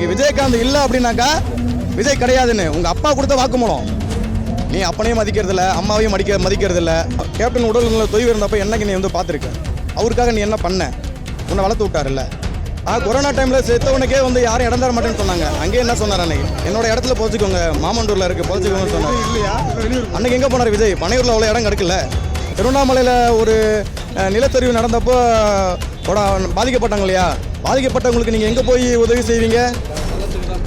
இன்னைக்கு விஜயகாந்த் இல்லை அப்படின்னாக்கா விஜய் கிடையாதுன்னு. உங்கள் அப்பா கொடுத்த வாக்குமூலம். நீ அப்பனையும் மதிக்கிறது இல்ல அம்மாவையும் மதிக்க மதிக்கிறது இல்ல கேப்டன் உடல்நல தொய்வு இருந்தப்ப என்னைக்கு நீ வந்து பார்த்துருக்க? அவருக்காக நீ என்ன பண்ண? உன்னை வளர்த்து விட்டாருல்ல. ஆ கொரோனா டைமில் செத்தவனுக்கே வந்து யாரும் இடம் தர மாட்டேன்னு சொன்னாங்க. அங்கேயே என்ன சொன்னார் அன்னைக்கு? என்னோட இடத்துல போச்சுக்கோங்க மாமண்டூரில் இருக்கு போச்சுக்கோங்கன்னு சொன்னார். இல்லையா? அன்னைக்கு எங்கே போனார் விஜய்? பனையூரில் அவ்வளோ இடம் கிடைக்கல. திருவண்ணாமலையில் ஒரு நிலச்சரிவு நடந்தப்போ பாதிக்கப்பட்டாங்க இல்லையா? பாதிக்கப்பட்டவங்களுக்கு நீங்கள் எங்கே போய் உதவி செய்வீங்க?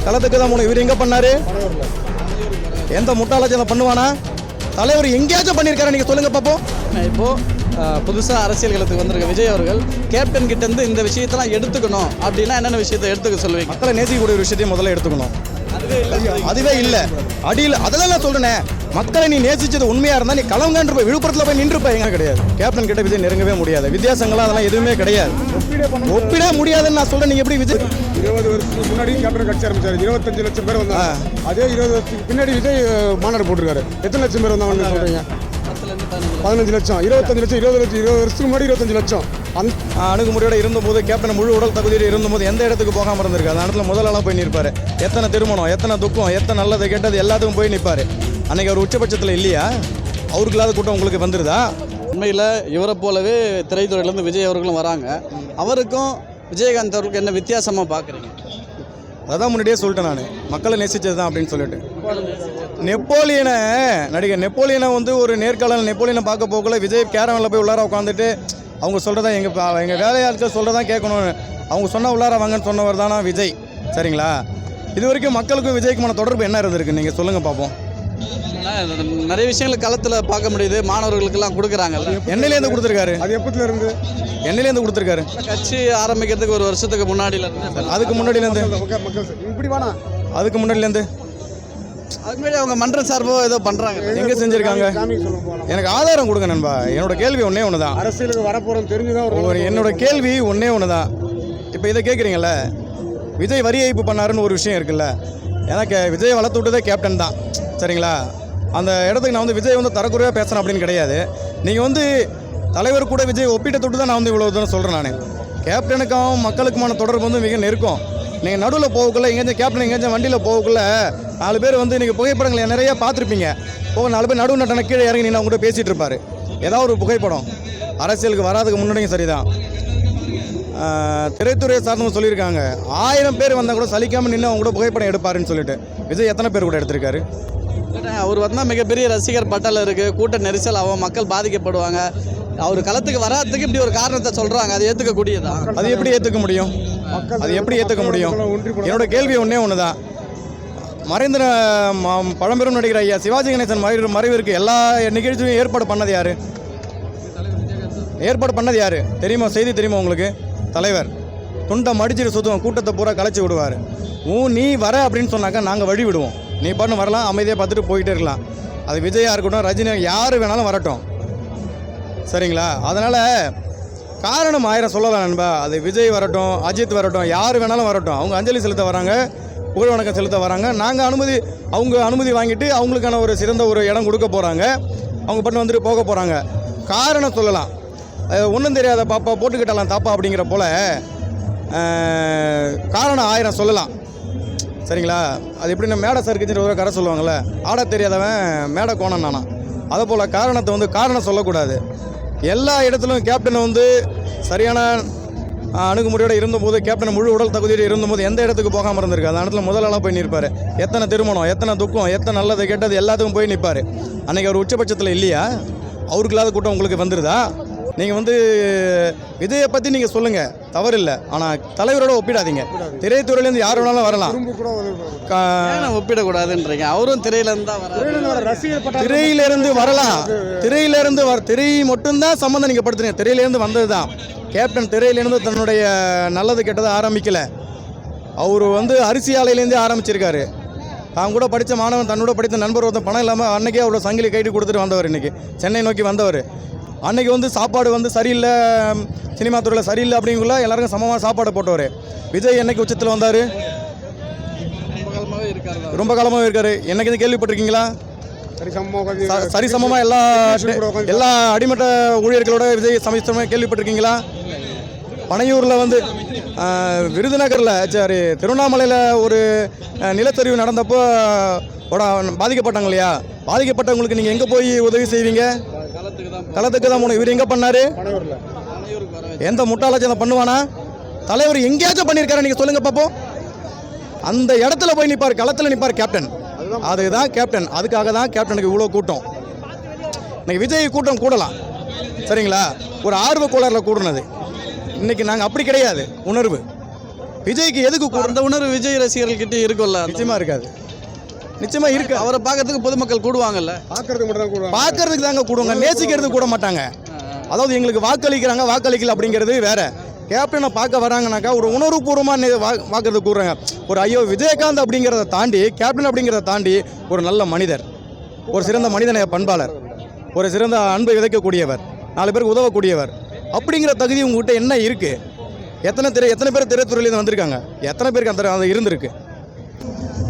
களத்துக்கு தான் போகணும் இவர் எங்கே பண்ணார்? எந்த முட்டாளாச்சும் பண்ணுவானா? தலைவர் எங்கேயாச்சும் பண்ணியிருக்காரு நீங்கள் சொல்லுங்கள் பார்ப்போம் இப்போ புதுசாக அரசியல் களத்துக்கு வந்திருக்க விஜய் அவர்கள் கேப்டன் கிட்ட இருந்து இந்த விஷயத்தெல்லாம் எடுத்துக்கணும். அப்படின்னா என்னென்ன விஷயத்தை எடுத்துக்க சொல்லுவீங்க? மக்களை நேசிக்கக்கூடிய ஒரு விஷயத்தையும் முதல்ல எடுத்துக்கணும். அதுவே இல்லை. அடியில் அதெல்லாம் நான் சொல்றேனே. மக்களை நீ நேசிச்சது உண்மையா இருந்தா நீ கலவங்கன்று போய் விழுப்புரத்தில் போய் நின்றுப்ப எங்க கிடையாது. கேப்டன் கிட்ட விஜய் நெருங்கவே முடியாது. வித்தியாசங்கள்லாம் அதெல்லாம் எதுவுமே கிடையாது. ஒப்பிட முடியாதுன்னு நான் சொல்றேன். நீங்க எப்படி விஜய் இருபது வருஷத்துக்கு முன்னாடி கேப்டன் கட்சி ஆரம்பிச்சாரு. இருபத்தஞ்சு லட்சம் பேர் வந்தாங்க. அதே இருபது வருஷத்துக்கு பின்னாடி விஜய் மாநாடு போட்டிருக்காரு. எத்தனை லட்சம் பேர் வந்தாங்கன்னு சொல்றீங்க? பதினஞ்சு லட்சம். இருபத்தஞ்சு லட்சம் இருபது லட்சம் இருபது வருஷத்துக்கு முன்னாடி இருபத்தஞ்சு லட்சம். அந்த அணுகுமுறையோட இருந்தபோது கேப்டன் முழு உடல் தகுதியோட இருந்தபோது எந்த இடத்துக்கு போகாம இருந்திருக்கு அந்த இடத்துல முதலெல்லாம் போய் நிற்பாரு. எத்தனை திருமணம் எத்தனை துக்கம் எத்தனை நல்லது கெட்டது எல்லாத்துக்கும் போய் நிற்பாரு. அன்னைக்கு அவர் உச்சபட்சத்தில் இல்லையா? அவருக்கு இல்லாத கூட்டம் உங்களுக்கு வந்துருதா? உண்மையில் இவரை போலவே திரைத்துறையிலேருந்து விஜய் அவர்களும் வராங்க. அவருக்கும் விஜயகாந்த் அவர்களுக்கு என்ன வித்தியாசமாக பார்க்குறீங்க அதான் முன்னாடியே சொல்லிட்டேன் நான். மக்களை நேசிச்சது தான் அப்படின்னு சொல்லிட்டு. நெப்போலியனை நடிகர் நெப்போலியனை வந்து ஒரு நேர்காணல் நெப்போலியனை பார்க்க போகல விஜய் கேரவனில் போய் உள்ளார உட்காந்துட்டு அவங்க சொல்கிறதா எங்கள் எங்கள் வேலையாட்கள் சொல்கிறதா கேட்கணும் அவங்க சொன்ன உள்ளார வாங்கன்னு சொன்னவர் தானா விஜய். சரிங்களா? இது வரைக்கும் மக்களுக்கும் விஜய்க்குமான தொடர்பு என்ன இருந்திருக்கு? நீங்கள் சொல்லுங்கள் பார்ப்போம் நிறைய விஷயங்கள் களத்தில் பார்க்க முடியுது. மாணவர்களுக்கெல்லாம் கொடுக்குறாங்கல்ல. எண்ணெயிலேருந்து கொடுத்துருக்காரு? அது எப்பத்துல இருந்து எண்ணெயிலேருந்து கொடுத்துருக்காரு? கட்சி ஆரம்பிக்கிறதுக்கு ஒரு வருஷத்துக்கு இருந்து அதுக்கு முன்னாடியிலேருந்து? இப்படி வேணா அதுக்கு முன்னாடியிலேருந்து? அதுக்கு முன்னாடி அவங்க மன்றம் சார்போ ஏதோ பண்ணுறாங்க எங்கே செஞ்சுருக்காங்க? எனக்கு ஆதாரம் கொடுங்க நண்பா. என்னோட கேள்வி ஒன்றே ஒன்று தான் அரசியலுக்கு வரப்போறோம் தெரிஞ்சுதான் என்னோட கேள்வி ஒன்றே ஒன்று தான் இப்போ இதை கேட்குறீங்கல்ல விஜய் வரி ஏய்ப்பு பண்ணாருன்னு ஒரு விஷயம் இருக்குல்ல? ஏன்னா கே விஜய் வளர்த்து விட்டதே கேப்டன் தான். சரிங்களா? அந்த இடத்துக்கு நான் வந்து விஜய் வந்து தரக்குறையாக பேசுகிறேன் அப்படின்னு கிடையாது. நீங்கள் வந்து தலைவர் கூட விஜய் ஒப்பிட்ட தொட்டு தான் நான் வந்து இவ்வளோ தூரம் சொல்கிறேன் நான். கேப்டனுக்கும் மக்களுக்குமான தொடர்பு வந்து மிக நெருக்கம். நீங்கள் நடுவில் போகக்குள்ள எங்கேயாச்சும் கேப்டன் எங்கேயாச்சும் வண்டியில் போகக்குள்ள நாலு பேர் வந்து நீங்கள் புகைப்படங்களை நிறைய பார்த்துருப்பீங்க. போக நாலு பேர் நடுவு நட்டன கீழே இறங்கி நின்று அவங்க கூட பேசிகிட்டு இருப்பார். ஏதாவது ஒரு புகைப்படம். அரசியலுக்கு வராதுக்கு முன்னாடியும் சரிதான். தான் திரைத்துறையை சார்ந்தவங்க சொல்லியிருக்காங்க. ஆயிரம் பேர் வந்தால் கூட சலிக்காமல் நின்று அவங்க கூட புகைப்படம் எடுப்பாருன்னு சொல்லிட்டு. விஜய் எத்தனை பேர் கூட எடுத்திருக்காரு? அவர் வந்தால் மிகப்பெரிய ரசிகர் பட்டல் இருக்குது கூட்ட நெரிசல் ஆகும். மக்கள் பாதிக்கப்படுவாங்க. அவர் களத்துக்கு வராததுக்கு இப்படி ஒரு காரணத்தை சொல்கிறாங்க அது ஏற்றுக்கக்கூடியதா அது எப்படி ஏற்றுக்க முடியும்? அது எப்படி ஏற்றுக்க முடியும்? என்னோட கேள்வி ஒன்றே ஒன்று தான் மறைந்த பழம்பெரும் நடிகர் ஐயா சிவாஜி கணேசன் மறைவு மறைவிற்கு எல்லா நிகழ்ச்சியும் ஏற்பாடு பண்ணது யாரு? ஏற்பாடு பண்ணது யாரு? தெரியுமா? செய்தி தெரியுமா உங்களுக்கு? தலைவர். துண்டை மடிச்சிட்டு சுற்றுவோம் கூட்டத்தை பூரா கலைச்சி விடுவார். ஊ நீ வர அப்படின்னு சொன்னாக்கா நாங்கள் வழி விடுவோம். நீ பண்ணு வரலாம் அமைதியாக பார்த்துட்டு போயிட்டே இருக்கலாம். அது விஜயாக இருக்கட்டும் ரஜினி யார் வேணாலும் வரட்டும். சரிங்களா? அதனால் காரணம் ஆயிரம் சொல்லலாம் நண்பா. அது விஜய் வரட்டும் அஜித் வரட்டும் யார் வேணாலும் வரட்டும். அவங்க அஞ்சலி செலுத்த வராங்க புகழ் வணக்கம் செலுத்த வராங்க. நாங்கள் அனுமதி அவங்க அனுமதி வாங்கிட்டு அவங்களுக்கான ஒரு சிறந்த ஒரு இடம் கொடுக்க போகிறாங்க அவங்க பண்ணி வந்துட்டு போக போகிறாங்க காரணம் சொல்லலாம். ஒன்றும் தெரியாத பாப்பா போட்டுக்கிட்டலாம் தாப்பா அப்படிங்கிற போல் காரணம் ஆயிரம் சொல்லலாம். சரிங்களா? அது எப்படின்னா மேடை சர்க்குச்சுன்ற ஒரு கரை சொல்லுவாங்கள்ல ஆட தெரியாதவன் மேடை கோணம் நானா. அதை போல் காரணத்தை வந்து காரணம் சொல்லக்கூடாது. எல்லா இடத்துலையும் கேப்டன் வந்து சரியான அணுகுமுறையோடு இருந்தபோது கேப்டன் முழு உடல் தகுதியோடு இருந்தபோது எந்த இடத்துக்கு போகாமல் இருந்திருக்கு அந்த இடத்துல முதலெல்லாம் போய் நிற்பார். எத்தனை திருமணம் எத்தனை துக்கம் எத்தனை நல்லது கெட்டது எல்லாத்துக்கும் போய் நிற்பார். அன்றைக்கி அவர் உச்சபட்சத்தில் இல்லையா? அவருக்கு இல்லாத கூட்டம் உங்களுக்கு வந்துருதா? நீங்கள் வந்து விஜயை பற்றி நீங்கள் சொல்லுங்கள் தவறில்லை. ஆனால் தலைவரோட ஒப்பிடாதீங்க. திரைத்துறையிலேருந்து யார் வேணாலும் வரலாம். ஒப்பிடக்கூடாதுன்றீங்க? அவரும் திரையிலேருந்து தான் திரையிலிருந்து வரலாம். திரையிலிருந்து வர திரை மட்டும்தான் சம்மந்தம் நீங்கள் படுத்துறீங்க. திரையிலேருந்து வந்தது தான் கேப்டன் திரையிலேருந்து தன்னுடைய நல்லது கெட்டதை ஆரம்பிக்கல. அவர் வந்து அரிசி ஆலையிலேருந்தே ஆரம்பிச்சிருக்காரு. அவன் கூட படித்த மாணவன் தன்னோட படித்த நண்பர் ஒருத்தன் பணம் இல்லாமல் அன்னைக்கே அவ்வளோ சங்கிலி கைட்டு கொடுத்துட்டு வந்தவர் இன்னைக்கு. சென்னை நோக்கி வந்தவர். அன்றைக்கி வந்து சாப்பாடு வந்து சரியில்லை சினிமா துறையில் சரியில்லை அப்படிங்குள்ள எல்லாருக்கும் சமமாக சாப்பாடு போட்டவர். விஜய் என்னைக்கு உச்சத்தில் வந்தார்? ரொம்ப காலமாக இருக்கார். என்னைக்கு இது கேள்விப்பட்டிருக்கீங்களா? சரிசமமாக எல்லா எல்லா அடிமட்ட ஊழியர்களோட விஜய் சமஸ்தமாக கேள்விப்பட்டிருக்கீங்களா? பனையூரில் வந்து விருதுநகரில் சரி திருவண்ணாமலையில் ஒரு நிலச்சரிவு நடந்தப்போ பாதிக்கப்பட்டாங்க இல்லையா? பாதிக்கப்பட்டவங்களுக்கு நீங்கள் எங்கே போய் உதவி செய்வீங்க? களத்துக்கு தான் போகணும் இவர் எங்கே பண்ணார்? எந்த முட்டாளாச்சும் அதை பண்ணுவானா? தலைவர் எங்கேயாச்சும் பண்ணியிருக்காரு நீங்கள் சொல்லுங்கள் பார்ப்போம் அந்த இடத்துல போய் நிற்பார் களத்தில் நிற்பார் கேப்டன் அதுதான் கேப்டன் அதுக்காக தான் கேப்டனுக்கு இவ்வளோ கூட்டம். இன்னைக்கு விஜய் கூட்டம் கூடலாம். சரிங்களா? ஒரு ஆர்வ கோளாறில் கூடுனது. இன்னைக்கு நாங்கள் அப்படி கிடையாது. உணர்வு. விஜய்க்கு எதுக்கு அந்த உணர்வு விஜய் ரசிகர்கள்கிட்ட இருக்கும்ல நிச்சயமாக இருக்காது. நிச்சயமாக இருக்கு அவரை பார்க்கறதுக்கு பொதுமக்கள் கூடுவாங்கல்ல? பார்க்கறதுக்கு மட்டும் பார்க்கறதுக்கு தாங்க கூடுவாங்க. நேசிக்கிறதுக்கு கூட மாட்டாங்க. அதாவது எங்களுக்கு வாக்களிக்கிறாங்க வாக்களிக்கல அப்படிங்கிறது வேற. கேப்டனை பார்க்க வராங்கனாக்கா ஒரு உணர்வுபூர்வமாக வாக்குறது கூடுறாங்க ஒரு ஐயோ விஜயகாந்த் அப்படிங்கிறத தாண்டி கேப்டன் அப்படிங்கிறத தாண்டி ஒரு நல்ல மனிதர். ஒரு சிறந்த மனிதநேய பண்பாளர். ஒரு சிறந்த அன்பை விதைக்கக்கூடியவர். நாலு பேருக்கு உதவக்கூடியவர். அப்படிங்கிற தகுதி உங்ககிட்ட என்ன இருக்குது எத்தனை திரை எத்தனை பேர் திரைத்துறையிலேருந்து வந்திருக்காங்க? எத்தனை பேருக்கு அந்த அது இருந்திருக்கு?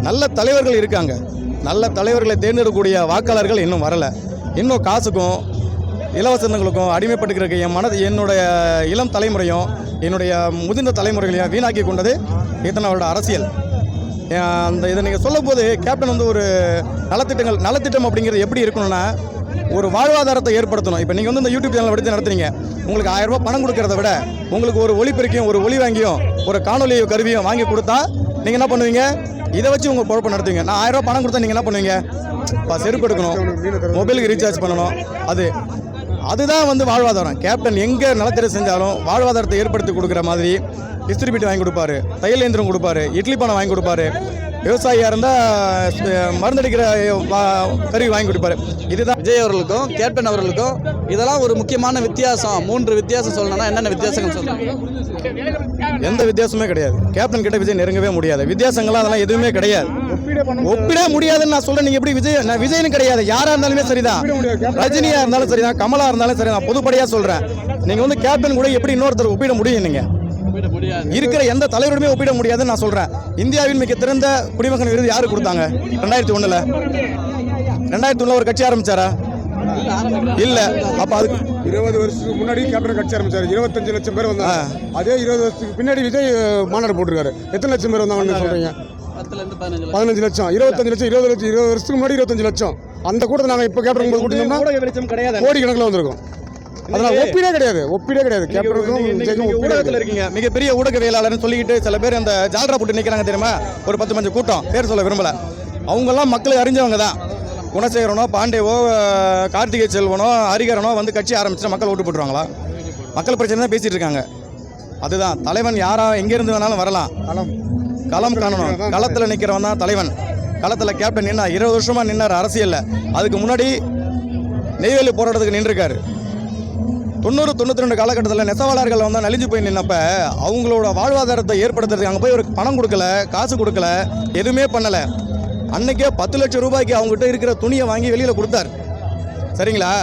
நல்ல தலைவர்கள் இருக்காங்க. நல்ல தலைவர்களை தேர்ந்தெடுக்கக்கூடிய வாக்காளர்கள் இன்னும் வரலை. இன்னும் காசுக்கும் இலவசங்களுக்கும் அடிமைப்பட்டுக்கிறதுக்கு என் மனது என்னுடைய இளம் தலைமுறையும் என்னுடைய முதிர்ந்த தலைமுறைகளையும் வீணாக்கி கொண்டது இத்தனை அவரோட அரசியல். அந்த இதை நீங்கள் சொல்லும் போது கேப்டன் வந்து ஒரு நலத்திட்டங்கள் நலத்திட்டம் அப்படிங்கிறது எப்படி இருக்கணும்னா ஒரு வாழ்வாதாரத்தை ஏற்படுத்தணும். இப்போ நீங்கள் வந்து இந்த யூடியூப் சேனல் எடுத்து நடத்துறீங்க. உங்களுக்கு ஆயிரம் ரூபாய் பணம் கொடுக்கறத விட உங்களுக்கு ஒரு ஒளிபெருக்கியும் ஒரு ஒளி வாங்கியும் ஒரு காணொலி கருவியும் வாங்கி கொடுத்தா நீங்கள் என்ன பண்ணுவீங்க? இதை வச்சு உங்கள் குழப்பம் நடத்துவீங்க. நான் ஆயிரம் ரூபாய் பணம் கொடுத்தா நீங்கள் என்ன பண்ணுவீங்க? இப்போ செருப்பு எடுக்கணும். மொபைலுக்கு ரீசார்ஜ் பண்ணணும். அது அதுதான் வந்து வாழ்வாதாரம். கேப்டன் எங்கே நலத்திரை செஞ்சாலும் வாழ்வாதாரத்தை ஏற்படுத்தி கொடுக்குற மாதிரி இஸ்திரி பீட்டு வாங்கி கொடுப்பாரு. தையல் இயந்திரம் கொடுப்பாரு. இட்லி பானை வாங்கி கொடுப்பாரு. விவசாயியாக இருந்தால் மருந்தடிக்கிற கருவி வாங்கி கொடுப்பாரு. இதுதான் விஜய் அவர்களுக்கும் கேப்டன் அவர்களுக்கும் இதெல்லாம் ஒரு முக்கியமான வித்தியாசம். மூன்று வித்தியாசம் சொல்லணும்னா என்னென்ன வித்தியாசங்கள் சொல்லணும்? எந்த வித்தியாசமே கிடையாது. கேப்டன் கிட்ட விஜய் நெருங்கவே முடியாது. வித்தியாசங்கள்லாம் அதெல்லாம் எதுவுமே கிடையாது. ஒப்பிட ஒப்பிடவே முடியாதுன்னு நான் சொல்றேன். நீங்க எப்படி விஜய் நான் விஜய்னு கிடையாது. யாரா இருந்தாலுமே சரிதான். ரஜினியா இருந்தாலும் சரிதான். கமலா இருந்தாலும் சரிதான். பொதுப்படையா சொல்றேன். நீங்க வந்து கேப்டன் கூட எப்படி இன்னொருத்தர் ஒப்பிட முடியும் நீங்க? இருக்கிற எந்த தலைவருமே ஒப்பிட முடியாதுன்னு நான் சொல்றேன். இந்தியாவின் மிக திறந்த குடிமகன் விருது யாரு கொடுத்தாங்க? ரெண்டாயிரத்தி ஒண்ணுல. ரெண்டாயிரத்தி ஒண்ணுல ஒரு கட்சி ஆரம்பிச்சாரா? இல்ல. அப்ப அதுக்கு இருபது வருஷத்துக்கு முன்னாடி கேப்டன் கட்சி ஆரம்பிச்சாரு. இருபத்தஞ்சு லட்சம் பேர் வந்தாங்க. அதே இருபது வருஷத்துக்கு பின்னாடி விஜய் மாநாடு போட்டிருக்காரு. எத்தனை லட்சம் பேர் வந்தாங்கன்னு சொல்றீங்க? பதினஞ்சு லட்சம். இருபத்தஞ்சு லட்சம் இருபது லட்சம் இருபது வருஷத்துக்கு முன்னாடி இருபத்தஞ்சு லட்சம். அந்த கூட்டத்தை நாங்கள் இப்போ கேப்டன் போது கிடையாது கோடி கணக்கில் வந்திருக்கும். அதனால ஒப்பீடே கிடையாது ஒப்பீடே கிடையாது. கேப்டனுக்கும் ஊடகத்தில் இருக்கீங்க. மிகப்பெரிய ஊடகவியலாளர்னு சொல்லிக்கிட்டு சில பேர் அந்த ஜால்ரா போட்டு நிற்கிறாங்க தெரியுமா? ஒரு பத்து பஞ்சு கூட்டம். பேர் சொல்ல விரும்பல. அவங்கெல்லாம் மக்கள் அறிஞ்சவங்க தான். குணசேகரனோ பாண்டேவோ கார்த்திகை செல்வனோ ஹரிகரனோ வந்து கட்சி ஆரம்பிச்சுட்டு மக்கள் ஓட்டு போட்டுருவாங்களா? மக்கள் பிரச்சனை தான் பேசிட்டு இருக்காங்க. அதுதான். தலைவன் யாரா எங்கேருந்து வேணாலும் வரலாம். களம். களம் காணணும். களத்தில் நிற்கிறவன் தான் தலைவன். களத்தில் கேப்டன் நின்னா இருபது வருஷமாக நின்னார் அரசியலில். அதுக்கு முன்னாடி நெய்வேலி போராட்டத்துக்கு நின்றுருக்காரு. தொண்ணூறு தொண்ணூற்றி ரெண்டு காலகட்டத்தில் நெசவாளர்கள் வந்து நலிஞ்சு போய் நின்னப்ப அவங்களோட வாழ்வாதாரத்தை ஏற்படுத்துறதுக்கு அங்கே போய் ஒரு பணம் கொடுக்கல காசு கொடுக்கல எதுவுமே பண்ணலை. அன்னைக்கே பத்து லட்சம் ரூபாய்க்கு அவங்ககிட்ட இருக்கிற துணியை வாங்கி வெளியில் கொடுத்தாரு. சரிங்களா?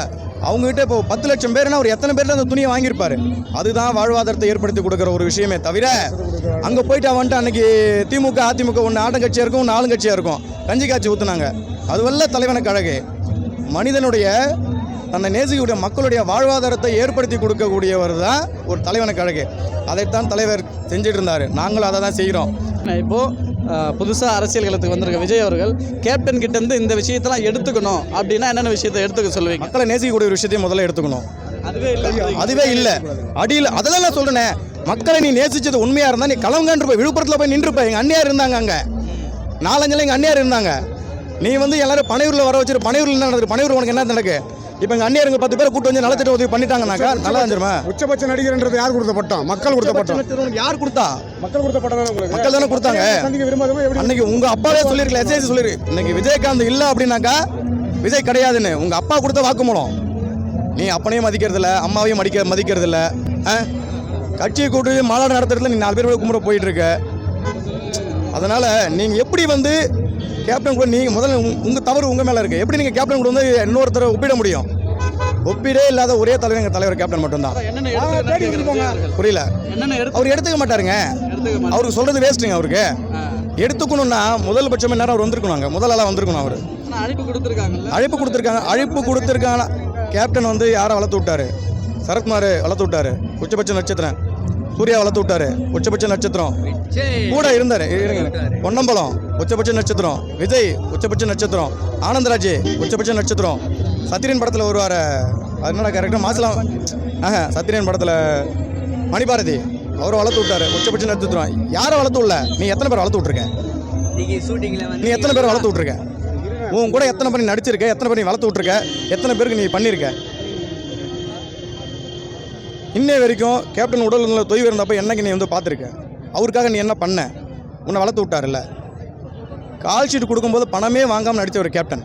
அவங்ககிட்ட இப்போ பத்து லட்சம் பேர்னா ஒரு எத்தனை பேர்ல அந்த துணியை வாங்கியிருப்பாரு? அதுதான் வாழ்வாதாரத்தை ஏற்படுத்தி கொடுக்குற ஒரு விஷயமே தவிர அங்கே போயிட்டு வந்துட்டு அன்னைக்கு திமுக அதிமுக ஒன்று ஆட்டங்கட்சியாக இருக்கும் ஒன்று ஆளுங்கட்சியாக இருக்கும். கஞ்சி காய்ச்சி ஊற்றுனாங்க அதுவல்ல தலைவனுக்கு அழகு. மனிதனுடைய தன்னை நேசிக்கக்கூடிய மக்களுடைய வாழ்வாதாரத்தை ஏற்படுத்தி கொடுக்கக்கூடியவர் தான் ஒரு தலைவனுக்கு அழகு. அதைத்தான் தலைவர் செஞ்சுட்டு இருந்தார் நாங்களும் அதை தான் செய்கிறோம். இப்போ அஹ், புதுசா அரசியல் களத்துக்கு வந்திருக்க விஜய் அவர்கள் கேப்டன் கிட்ட இருந்து இந்த விஷயத்தெல்லாம் எடுத்துக்கணும் அப்படின்னா என்னென்ன விஷயத்தை எடுத்துக்க சொல்லுவீங்க? மக்களை நேசிக்கக்கூடிய விஷயத்தையும் முதல்ல எடுத்துக்கணும். அதுவே இல்லை. அதுவே இல்லை. அடியில் அதெல்லாம் நான் சொல்றேனே. மக்களை நீ நேசிச்சது உண்மையா இருந்தா நீ களங்காண்டு போய் விழுப்புரத்தில் போய் நின்றுப்ப. எங்க அண்ணியார் இருந்தாங்க அங்க. நாலஞ்சில் எங்க அண்ணியார் இருந்தாங்க. நீ வந்து எல்லாரும் பனையூர்ல வர வச்சிரு பனையூர்ல என்ன நடக்குது பனையூர் உனக்கு என்ன நடக்கு இப்போ எங்க அண்ணியாருங்க பத்து பேரை கூட்டு வந்து நலத்திட்ட உதவி பண்ணிட்டாங்கனாக்கா நல்லா இருந்துருமா? உச்சபட்ச நடிகர்ன்றது யார் கொடுத்த பட்டம்? மக்கள் கொடுத்த பட்டம். யார் கொடுத்தா? மக்கள் கொடுத்த பட்டம் மக்கள் தானே கொடுத்தாங்க. அன்னைக்கு உங்க அப்பாவே சொல்லிருக்கல எஸ்ஐசி சொல்லிரு. இன்னைக்கு விஜயகாந்த் இல்ல அப்படின்னாக்கா விஜய் கிடையாதுன்னு. உங்க அப்பா கொடுத்த வாக்குமூலம். நீ அப்பனையும் மதிக்கிறது இல்ல அம்மாவையும் மதிக்க மதிக்கிறது இல்ல ஆ? கட்சியை கூட்டு மாநாடு நடத்துறதுல நீ நாலு பேர் கும்பிட போயிட்டு இருக்க. அதனால நீங்க எப்படி வந்து கேப்டன் கூட நீங்க முதல்ல உங்க- உங்க தவறு உங்க மேல இருக்கு. எப்படி நீங்க கேப்டன் கூட வந்து இன்னொருத்தரை ஒப்பிட முடியும்? ஒப்பிடே இல்லாத ஒரே தலைவர் எங்க தலைவர் கேப்டன் மட்டும்தான். புரியல. அவர் எடுத்துக்க மாட்டாருங்க. அவருக்கு சொல்றது வேஸ்ட்டுங்க அவருக்கு. எடுத்துக்கணும்னா முதல் பட்சம் நேரம் அவர் வந்திருக்கணும் அங்கே. முதல் ஆளாக வந்திருக்கணும் அவர். அழைப்பு கொடுத்துருக்காங்க. அழைப்பு கொடுத்துருக்காங்க. கேப்டன் வந்து யாரை வளர்த்து விட்டாரு? சரத்குமார் வளர்த்து விட்டாரு. உச்சபட்ச நட்சத்திரம் சூர்யா வளர்த்து விட்டாரு. உச்சபட்ச நட்சத்திரம். கூட இருந்தாரு. பொன்னம்பலம் உச்சபட்ச நட்சத்திரம். விஜய் உச்சபட்ச நட்சத்திரம். ஆனந்தராஜ் உச்சபட்ச நட்சத்திரம். சத்திரியன் படத்தில் வருவார். அது என்னடா கரெக்டாக மாசலாம் ஆஹா சத்திரியன் படத்தில் மணிபாரதி. அவரை வளர்த்து விட்டாரு. உச்சபட்ச நட்சத்திரம். யாரை வளர்த்து விடல? நீ எத்தனை பேர் வளர்த்து விட்ருக்க நீ எத்தனை பேர் வளர்த்து விட்ருக்க உன் கூட எத்தனை நீ நடிச்சிருக்க? எத்தனை நீ வளர்த்து விட்ருக்க எத்தனை பேருக்கு நீ பண்ணியிருக்க இன்னை வரைக்கும் கேப்டன் உடல் தொய்வு இருந்தப்போ என்னைக்கு நீ வந்து பார்த்துருக்கேன் அவருக்காக நீ என்ன பண்ண? உன்னை வளர்த்து விட்டாருல்ல? கால் ஷீட் கொடுக்கும்போது பணமே வாங்காமல் நடித்த ஒரு கேப்டன்.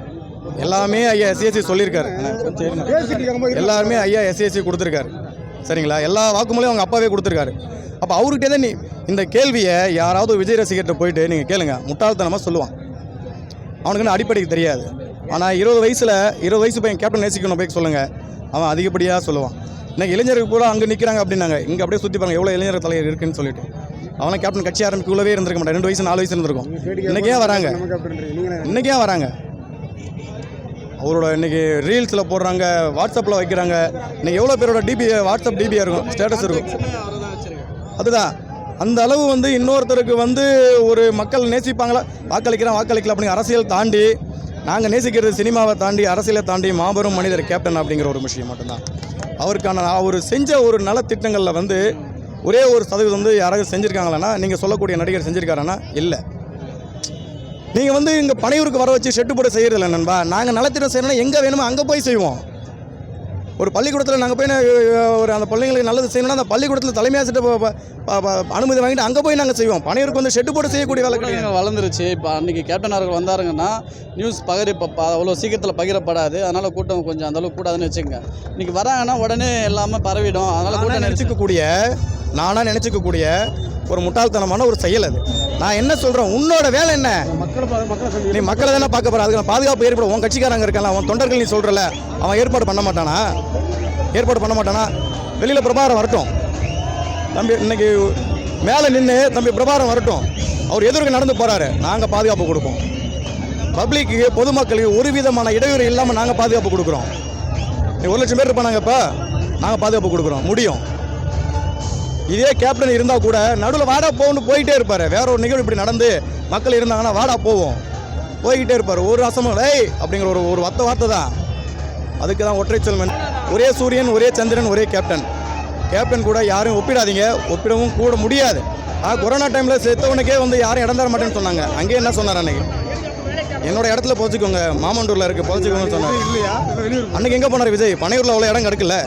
எல்லாமே ஐயா எஸ்சிஎஸ்சி சொல்லியிருக்காரு. எல்லாருமே ஐயா எஸ்சிஎஸ்சி கொடுத்துருக்காரு. சரிங்களா? எல்லா வாக்குமூலையும் அவங்க அப்பாவே கொடுத்துருக்காரு. அப்போ அவர்கிட்டே தான் நீ இந்த கேள்வியை யாராவது விஜய் ரசிகர்கிட்ட போயிட்டு நீங்கள் கேளுங்க. முட்டாள்தனமாக சொல்லுவான். அவனுக்குன்னு அடிப்படைக்கு தெரியாது. ஆனால் இருபது வயசில் இருபது வயசு பையன் கேப்டன் நேசிக்கணும் போய் சொல்லுங்கள் அவன் அதிகப்படியாக சொல்லுவான். இன்னைக்கு இளைஞர்கள் கூட அங்கே நிற்கிறாங்க அப்படின்னாங்க. இங்கே அப்படியே சுற்றி பாருங்க எவ்வளோ இளைஞர் தலைவர் இருக்குன்னு சொல்லிட்டு. அவனை கேப்டன் கட்சி ஆரம்பிக்குள்ளவே இருந்திருக்க மாட்டான். ரெண்டு வயசு நாலு வயசு இருந்திருக்கும். இன்னைக்கு ஏன் வராங்க. ஏன் வராங்க. அவரோட இன்னைக்கு ரீல்ஸில் போடுறாங்க வாட்ஸ்அப்பில் வைக்கிறாங்க. இன்னைக்கு எவ்வளோ பேரோட டிபி வாட்ஸ்அப் டிபியாக இருக்கும் ஸ்டேட்டஸ் இருக்கும். அதுதான். அந்த அளவு வந்து இன்னொருத்தருக்கு வந்து ஒரு மக்கள் நேசிப்பாங்களா? வாக்களிக்கிறோம் வாக்களிக்கல அப்படிங்கிற அரசியல் தாண்டி நாங்கள் நேசிக்கிறது சினிமாவை தாண்டி அரசியலை தாண்டி மாபெரும் மனிதர் கேப்டன் அப்படிங்கிற ஒரு விஷயம் மட்டும்தான். அவருக்கான அவர் செஞ்ச ஒரு நலத்திட்டங்களில் வந்து ஒரே ஒரு சதவீதம் வந்து யாராவது செஞ்சுருக்காங்களான்னா நீங்கள் சொல்லக்கூடிய நடிகர் செஞ்சுருக்காருன்னா இல்லை. நீங்கள் வந்து இங்கே பனையூருக்கு வர வச்சு ஷெட்டு போட்டு செய்கிறதில்ல நண்பா. நாங்கள் நலத்திட்டம் செய்யணும்னா எங்கே வேணுமோ அங்கே போய் செய்வோம். ஒரு பள்ளிக்கூடத்தில் நாங்கள் போய் ஒரு அந்த பிள்ளைங்களுக்கு நல்லது செய்யணும்னா அந்த பள்ளிக்கூடத்தில் தலைமை ஆசிரியர் அனுமதி வாங்கிட்டு அங்கே போய் நாங்கள் செய்வோம். பனையூருக்கு வந்து ஷெட்டு போட்டு செய்யக்கூடிய வேலை கிடையாது. வளர்ந்துருச்சு. இப்போ அன்றைக்கி கேப்டன் அவர்கள் வந்தாருங்கன்னா நியூஸ் பகிர அவ்வளோ சீக்கிரத்தில் பகிரப்படாது. அதனால் கூட்டம் கொஞ்சம் அந்த அளவுக்கு கூடாதுன்னு வச்சுக்கோங்க. இன்றைக்கி வராங்கன்னா உடனே எல்லாமே பரவிடும். அதனால் கூட்டம் நினச்சிக்கக்கூடிய நானாக நினச்சிக்கக்கூடிய ஒரு முட்டாள்தனமான ஒரு செயல் அது. நான் என்ன சொல்கிறேன் உன்னோட வேலை என்ன? நீ மக்களை தானே பார்க்க போகிற அதுக்கு பாதுகாப்பு ஏற்படும். உன் கட்சிக்காரங்க இருக்கான்ல அவன் தொண்டர்கள் நீ சொல்கிறல அவன் ஏற்பாடு பண்ண மாட்டானா? ஏற்பாடு பண்ண மாட்டானா? வெளியில் பிரபாரம் வரட்டும். தம்பி இன்னைக்கு மேலே நின்று தம்பி பிரபாரம் வரட்டும். அவர் எதிர்க்க நடந்து போகிறாரு நாங்கள் பாதுகாப்பு கொடுப்போம். பப்ளிக்கு பொதுமக்களுக்கு ஒரு விதமான இடையூறு இல்லாமல் நாங்கள் பாதுகாப்பு கொடுக்குறோம். ஒரு லட்சம் பேர் இருப்பானாங்க இப்போ. நாங்கள் பாதுகாப்பு கொடுக்குறோம். முடியும். இதே கேப்டன் இருந்தால் கூட நடுவில் வாடா போகணும்னு போயிட்டே இருப்பார். வேற ஒரு நிகழ்வு இப்படி நடந்து மக்கள் இருந்தாங்கன்னா வாடா போவோம். போய்கிட்டே இருப்பார். ஒரு அசமம் ஏய் அப்படிங்கிற ஒரு ஒரு வத்த வார்த்தை தான். அதுக்கு தான் ஒற்றை செல்வன் ஒரே சூரியன் ஒரே சந்திரன் ஒரே கேப்டன் கேப்டன் கூட யாரும் ஒப்பிடாதீங்க. ஒப்பிடவும் கூட முடியாது. ஆ கொரோனா டைமில் செத்தவனுக்கே வந்து யாரும் இடம் தர மாட்டேன்னு சொன்னாங்க. அங்கேயே என்ன சொன்னார் அன்னைக்கு? என்னோட இடத்துல புதைச்சிக்கோங்க மாமண்டூரில் இருக்குது இல்லையா? வெளியூர் அன்னைக்கு எங்கே போனார் விஜய்? பனையூரில் அவ்வளோ இடம் கிடக்கல.